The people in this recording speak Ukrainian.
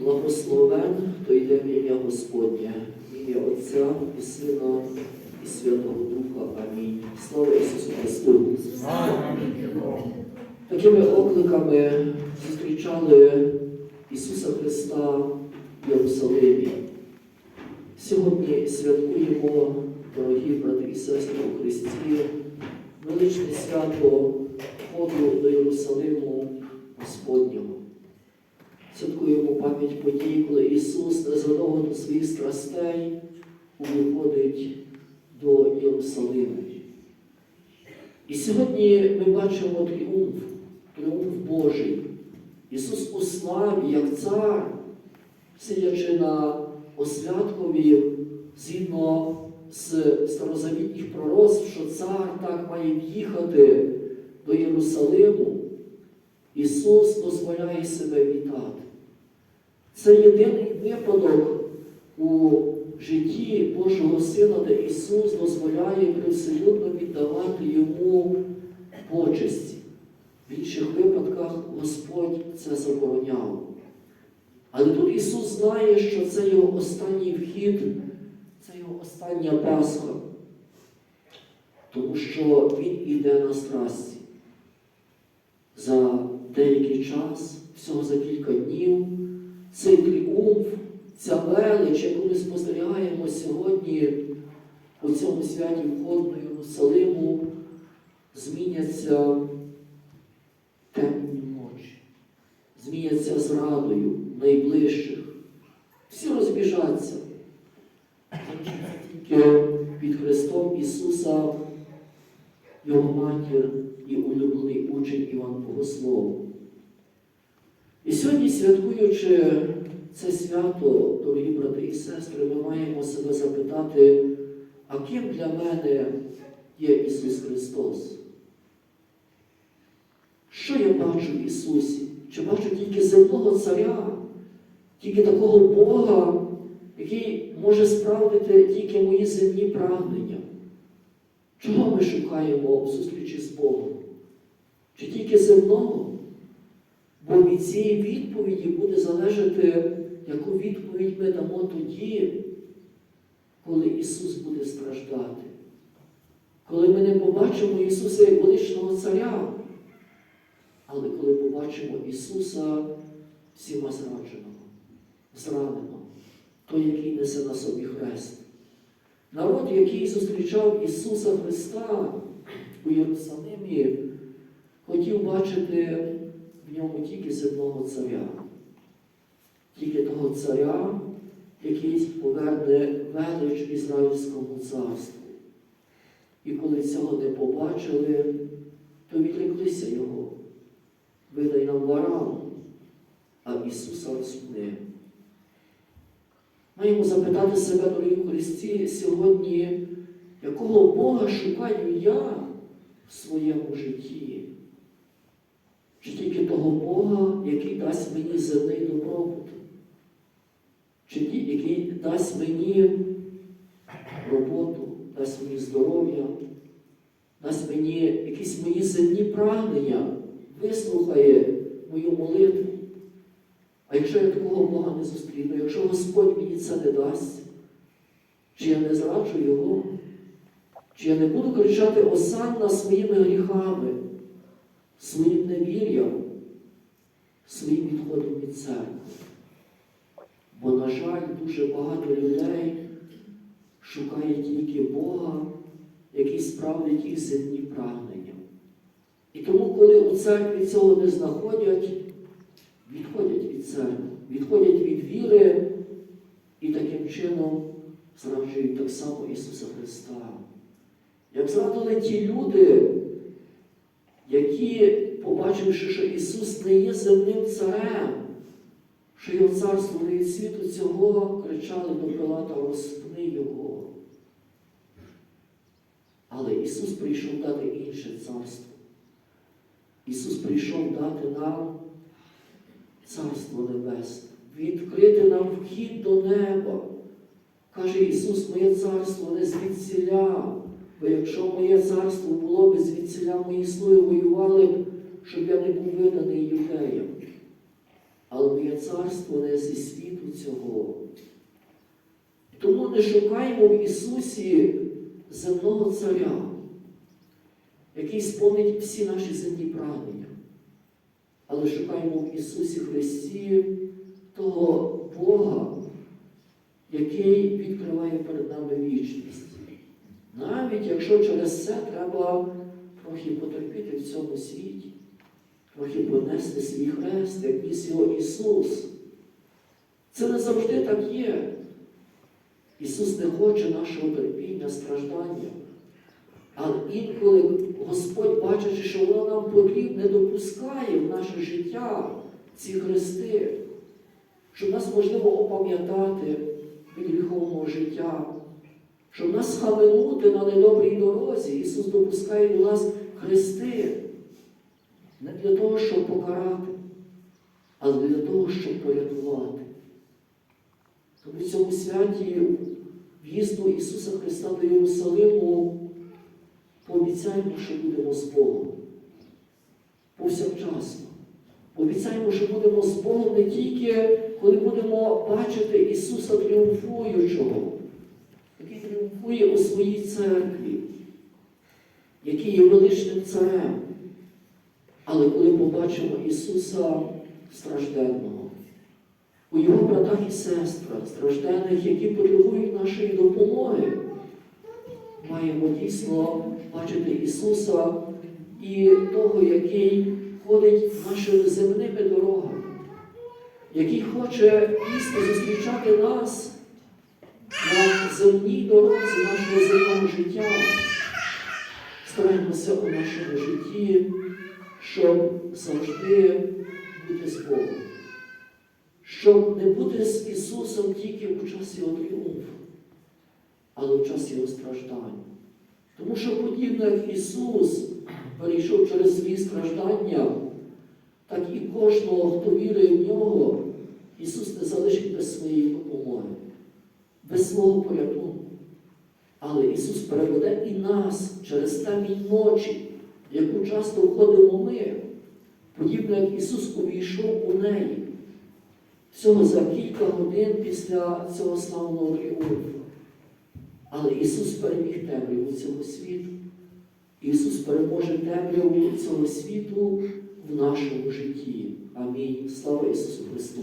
благословен, хто йде в ім'я Господнє, в ім'я Отця і Сина і Святого Духа. Амінь. Слава Ісусу Христу! Такими окликами зустрічали Ісуса Христа в Єрусалимі. Сьогодні святкуємо, дорогі брати і сестри у Христі, величне свято входу до Єрусалиму Господнього. Святкуємо пам'ять подій, коли Ісус незадовго до своїх страстей виходить до Єрусалиму. І сьогодні ми бачимо тріумф, тріумф Божий. Ісус у славі, як цар, сидячи на освяткові, згідно з старозавітніх пророцтв, що цар так має в'їхати до Єрусалиму, Ісус дозволяє себе вітати. Це єдиний випадок у житті Божого Сина, де Ісус дозволяє привселюдно віддавати Йому почесті. В інших випадках Господь це забороняв. Але тут Ісус знає, що це його останній вхід, це його остання Пасха, тому що Він іде на страсті. За деякий час, всього за кілька днів, цей тріумф, ця велич, яку ми спостерігаємо сьогодні у цьому святі входу Єрусалиму, зміняться темні ночі, зміняться зрадою найближчих. Всі розбіжаться. Тільки під Христом Ісуса, Його матір і улюблений учень Іван Богослов. І сьогодні, святкуючи це свято, дорогі брати і сестри, ми маємо себе запитати, а ким для мене є Ісус Христос? Що я бачу в Ісусі? Чи бачу тільки земного царя, тільки такого Бога, який може справдити тільки мої земні прагнення? Чого ми шукаємо в зустрічі з Богом? Чи тільки земного? Цієї відповіді буде залежати, яку відповідь ми дамо тоді, коли Ісус буде страждати. Коли ми не побачимо Ісуса як величного Царя, але коли побачимо Ісуса всіма зрадженого, зраненого, той, який несе на собі хрест. Народ, який зустрічав Ісуса Христа у Єрусалимі, хотів бачити в ньому тільки земного царя, тільки того царя, який поверне велич Ізраїльському царству. І коли цього не побачили, то відреклися його. Видай нам варану, а Ісуса розпни. Маємо запитати себе, дорогі Христі, сьогодні, якого Бога шукаю я в своєму житті? Чи тільки того Бога, який дасть мені земний добробут? Чи ті, який дасть мені роботу, дасть мені здоров'я, дасть мені якісь мої земні прагнення, вислухає мою молитву? А якщо я такого Бога не зустріну, якщо Господь мені це не дасть, чи я не зраджу Його, чи я не буду кричати осанна своїми гріхами, своїм невір'ям, своїм відходом від церкви. Бо, на жаль, дуже багато людей шукає тільки Бога, який справить їх земні прагнення. І тому, коли у церкві цього не знаходять, відходять від церкви, відходять від віри і таким чином зраджують так само Ісуса Христа. Як зрадили ті люди, які, побачивши, що Ісус не є земним царем, що його царство не від світу цього, кричали до Пилата, розпни Його. Але Ісус прийшов дати інше царство. Ісус прийшов дати нам Царство Небесне, відкрити нам вхід до неба. Каже Ісус, моє царство не звідсіля, бо якщо моє царство було б звідсіля, мої слуги воювали б, щоб я не був виданий юдеям. але моє царство не зі світу цього. Тому не шукаємо в Ісусі земного царя, який сповнить всі наші земні прагнення, але шукаємо в Ісусі Христі того Бога, який відкриває перед нами вічність. Навіть якщо через це треба трохи потерпіти в цьому світі, трохи понести свій хрест, як ніс його Ісус. Це не завжди так є. Ісус не хоче нашого терпіння, страждання. Але інколи Господь, бачачи, що воно нам потрібне, допускає в наше життя ці хрести, щоб нас можливо опам'ятати від гріховного життя, щоб нас схаменути на недобрій дорозі. Ісус допускає до нас хрести не для того, щоб покарати, але для того, щоб порятувати. Тому в цьому святі в'їзду Ісуса Христа до Єрусалиму пообіцяємо, що будемо з Богом. Повсякчасно. Пообіцяємо, що будемо з Богом не тільки, коли будемо бачити Ісуса тріумфуючого, тріумфує у своїй церкві, який є величним царем. Але коли побачимо Ісуса стражденного, у його братах і сестрах, стражденних, які потребують нашої допомоги, маємо дійсно бачити Ісуса і того, який ходить нашими земними дорогами, який хоче дійсно зустрічати нас на земній дорозі нашого земного життя. Стараємося у нашому житті, щоб завжди бути з Богом. Щоб не бути з Ісусом тільки у час Його тріумфу, але в час Його страждань. Тому що подібно як Ісус перейшов через свої страждання, так і кожного, хто вірує в нього, Ісус не залишить без своєї допомоги, свого порятунку. Але Ісус переведе і нас через темінь ночі, в яку часто входимо ми, подібно як Ісус увійшов у неї. Всього за кілька годин після цього славного тріумфу. Але Ісус переміг темряву цього світу. Ісус переможе темряву цього світу в нашому житті. Амінь. Слава Ісусу Христу!